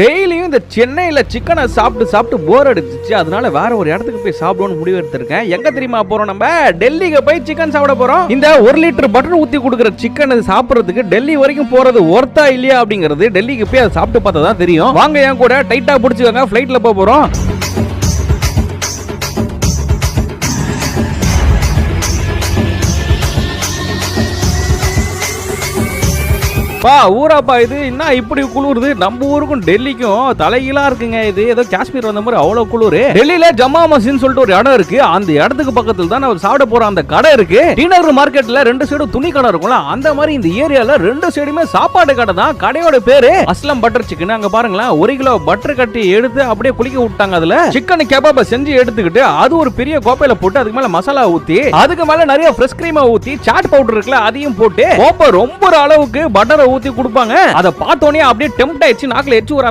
டெய்லியும் இந்த சென்னையில் சிக்கனை சாப்பிட்டு சாப்பிட்டு போர் அடிச்சிச்சு. அதனால வேற ஒரு இடத்துக்கு போய் சாப்பிடணும்னு முடிவு எடுத்திருக்கேன். எங்க தெரியுமா போறோம் நம்ம? டெல்லிக்கு போய் சிக்கன் சாப்பிட போறோம். இந்த ஒரு லிட்டர் பட்டர் ஊத்தி கொடுக்குற சிக்கன் சாப்பிடுறதுக்கு டெல்லி வரைக்கும் போறது ஒர்த்தா இல்லையா அப்படிங்கிறது டெல்லிக்கு போய் அதை சாப்பிட்டு பார்த்தா தான் தெரியும். வாங்க என் கூட டைட்டா பிடிச்சிக்கோங்க. ஃபிளைட்ல போக போறோம். பா ஊராப்பா இது. என்ன இப்படி குளிருது? நம்ம ஊருக்கும் டெல்லிக்கும் தலைகீழா இருக்குங்க இது. ஏதோ காஷ்மீர் வந்த மாதிரி அவ்வளவு குளிரு. டெல்லியில ஜம்மா மசின்னு சொல்லிட்டு ஒரு இடம் இருக்கு. அந்த இடத்துக்கு பக்கத்துல தான் நம்ம சாப்பிட போற அந்த கடை இருக்கு. டீநகர் மார்க்கெட்ல ரெண்டு சைடும் துணி கடை இருக்கும்ல. அந்த மாதிரி இந்த ஏரியால ரெண்டு சைடுமே சாப்பாடு கடை தான். கடையோட பேரு அஸ்லம் பட்டர் சிக்கன். அங்க பாருங்களேன் ஒரு கிலோ பட்டர் கட்டி எடுத்து அப்படியே குளிக்க விட்டாங்க அதுல. சிக்கன் கெபாப செஞ்சு எடுத்துக்கிட்டு அது ஒரு பெரிய கோப்பையில போட்டு அதுக்கு மேல மசாலா ஊத்தி அதுக்கு மேல நிறைய ஃப்ரெஷ் கிரீமா ஊத்தி சாட் பவுடர் இருக்குல்ல அதையும் போட்டு கோப்பை ரொம்ப ஒரு அளவுக்கு பட்டரை ஊத்தி கொடுப்பாங்க. அதை பார்த்தோன்னே அப்படியே டெம்ட் ஆயிடுச்சு நாக்கில் எச்சு வர